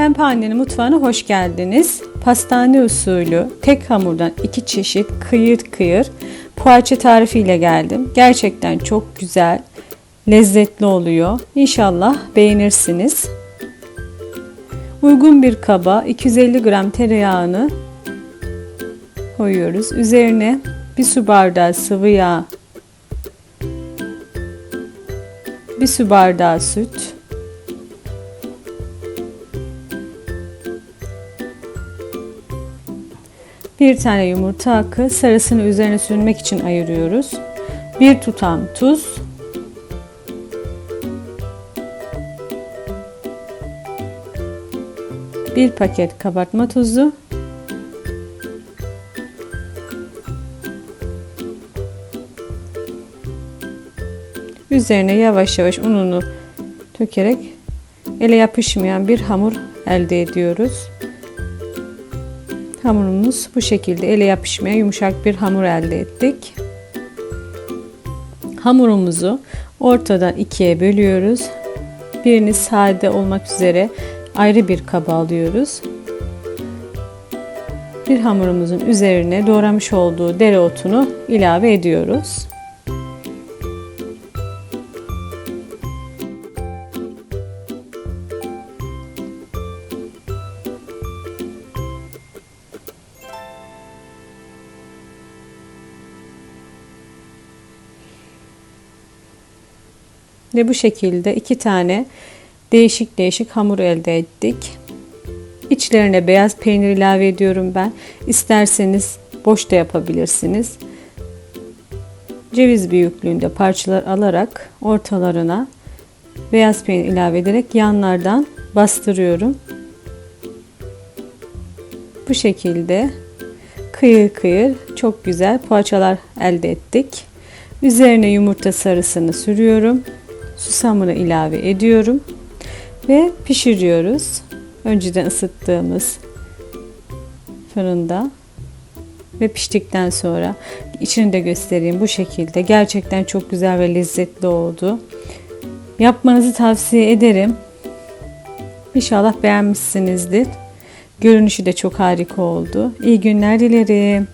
Pembe mutfağına hoş geldiniz. Pastane usulü tek hamurdan iki çeşit kıyır kıyır poğaça tarifiyle geldim. Gerçekten çok güzel, lezzetli oluyor. İnşallah beğenirsiniz. Uygun bir kaba 250 gram tereyağını koyuyoruz. Üzerine bir su bardağı sıvı yağ, bir su bardağı süt, Bir tane yumurta akı sarısını üzerine sürmek için ayırıyoruz. Bir tutam tuz. Bir paket kabartma tozu. Üzerine yavaş yavaş ununu dökerek ele yapışmayan bir hamur elde ediyoruz. Hamurumuz bu şekilde ele yapışmaya yumuşak bir hamur elde ettik. Hamurumuzu ortadan ikiye bölüyoruz. Birini sade olmak üzere ayrı bir kaba alıyoruz. Bir hamurumuzun üzerine doğramış olduğu dereotunu ilave ediyoruz. Ve bu şekilde iki tane değişik değişik hamur elde ettik. İçlerine beyaz peynir ilave ediyorum ben. İsterseniz boş da yapabilirsiniz. Ceviz büyüklüğünde parçalar alarak ortalarına beyaz peynir ilave ederek yanlardan bastırıyorum. Bu şekilde kıyır kıyır çok güzel poğaçalar elde ettik. Üzerine yumurta sarısını sürüyorum susamını ilave ediyorum ve pişiriyoruz. Önceden ısıttığımız fırında ve piştikten sonra içini de göstereyim bu şekilde. Gerçekten çok güzel ve lezzetli oldu. Yapmanızı tavsiye ederim. İnşallah beğenmişsinizdir. Görünüşü de çok harika oldu. İyi günler dilerim.